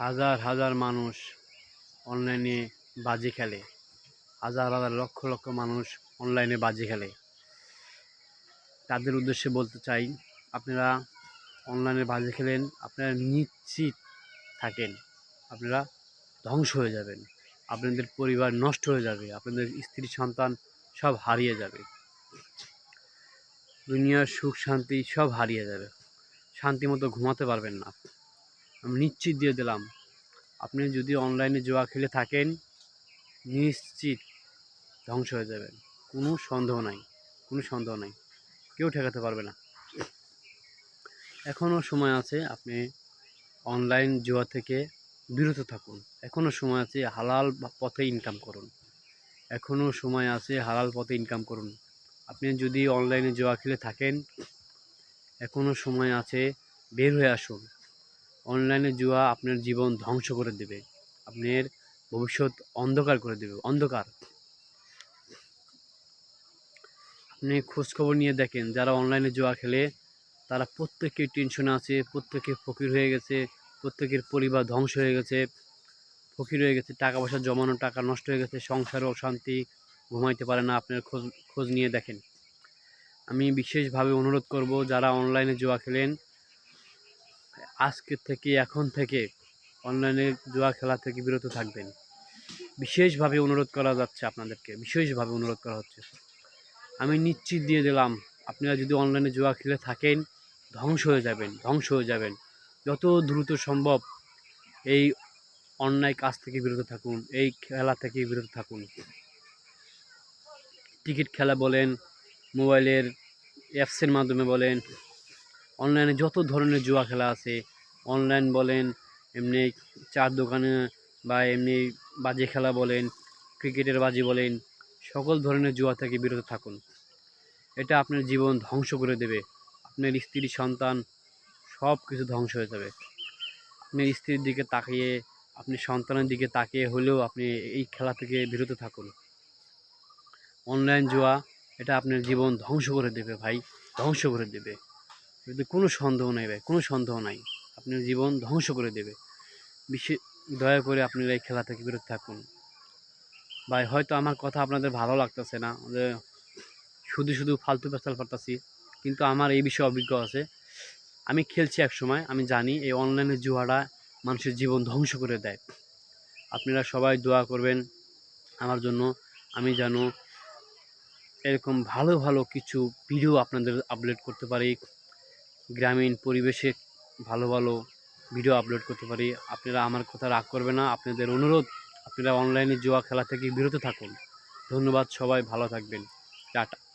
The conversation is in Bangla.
হাজার হাজার মানুষ অনলাইনে বাজি খেলে। হাজার হাজার লক্ষ লক্ষ মানুষ অনলাইনে বাজি খেলে। তাদের উদ্দেশ্যে বলতে চাই, আপনারা অনলাইনে বাজি খেলেন, আপনারা নিশ্চিত থাকেন, আপনারা ধ্বংস হয়ে যাবেন। আপনাদের পরিবার নষ্ট হয়ে যাবে, আপনাদের স্ত্রী, সন্তান সব হারিয়ে যাবে। দুনিয়ার সুখ, শান্তি সব হারিয়ে যাবে। শান্তি মতো ঘুমাতে পারবেন না। আমি নিশ্চিত দিয়ে দিলাম। আপনি যদি অনলাইনে জুয়া খেলে থাকেন, নিশ্চিত ধ্বংস হয়ে যাবেন। কোনো সন্দেহ নাই, কোনো সন্দেহ নাই। কেউ ঠেকাতে পারবে না। এখনও সময় আছে আপনি অনলাইন জুয়া থেকে বিরত থাকুন। এখনও সময় আছে হালাল পথে ইনকাম করুন। এখনও সময় আছে হালাল পথে ইনকাম করুন। আপনি যদি অনলাইনে জুয়া খেলে থাকেন, এখনও সময় আছে বের হয়ে আসুন। অনলাইনে জুয়া আপনার জীবন ধ্বংস করে দেবে। আপনার ভবিষ্যৎ অন্ধকার করে দেবে, অন্ধকার। আপনি খোঁজখবর নিয়ে দেখেন, যারা অনলাইনে জুয়া খেলে, তারা প্রত্যেকের টেনশনে আছে, প্রত্যেকে ফকির হয়ে গেছে, প্রত্যেকের পরিবার ধ্বংস হয়ে গেছে, ফকির হয়ে গেছে টাকা পয়সা জমানো, টাকা নষ্ট হয়ে গেছে, সংসারে অশান্তি, ঘুমাইতে পারে না, আপনার খোঁজ খোঁজ নিয়ে দেখেন। আমি বিশেষভাবে অনুরোধ করব, যারা অনলাইনে জুয়া খেলেন আজকে থেকে, এখন থেকে অনলাইনে জুয়া খেলা থেকে বিরত থাকবেন। বিশেষভাবে অনুরোধ করা যাচ্ছে আপনাদেরকে, বিশেষভাবে অনুরোধ করা হচ্ছে। আমি নিশ্চিত দিয়ে দিলাম, আপনারা যদি অনলাইনে জুয়া খেলে থাকেন, ধ্বংস হয়ে যাবেন, ধ্বংস হয়ে যাবেন। যত দ্রুত সম্ভব এই অন্যায় কাজ থেকে বিরত থাকুন, এই খেলা থেকে বিরত থাকুন। টিকিট খেলা বলেন, মোবাইলের অ্যাপসের মাধ্যমে বলেন অনলাইনে যত ধরনের জুয়া খেলা আছে অনলাইন বলেন, এমনি চার দোকানে বা এমনি বাজে খেলা বলেন, ক্রিকেটের বাজি বলেন, সকল ধরনের জুয়া থেকে বিরত থাকুন। এটা আপনার জীবন ধ্বংস করে দেবে। আপনার স্ত্রী, সন্তান সব কিছু ধ্বংস হয়ে যাবে। আপনার স্ত্রীর দিকে তাকিয়ে, আপনি সন্তানের দিকে তাকিয়ে হলেও আপনি এই খেলা থেকে বিরত থাকুন। অনলাইন জুয়া, এটা আপনার জীবন ধ্বংস করে দেবে ভাই, ধ্বংস করে দেবে। যদি কোনো সন্দেহ নাই ভাই, কোনো সন্দেহ নাই। আপনার জীবন ধ্বংস করে দেবে। বিশেষ দয়া করে আপনারা এই খেলা থেকে বিরত থাকুন। ভাই, হয়তো আমার কথা আপনাদের ভালো লাগতেছে না, যে শুধু শুধু ফালতু পেঁচাল পারতাছি কিন্তু আমার এই বিষয়ে অভিজ্ঞ আছে। আমি খেলছি এক সময়, আমি জানি এই অনলাইনে জুয়াটা মানুষের জীবন ধ্বংস করে দেয়। আপনারা সবাই দোয়া করবেন আমার জন্য। আমি যেন এরকম ভালো ভালো কিছু ভিডিও আপনাদের আপলোড করতে পারি। গ্রামীণ পরিবেশে ভালো ভালো ভিডিও আপলোড করতে পারি। আপনারা আমার কথা রাগ করবে না। আপনাদের অনুরোধ, আপনারা অনলাইনে জুয়া খেলা থেকে বিরত থাকুন। ধন্যবাদ সবাই, ভালো থাকবেন। টাটা।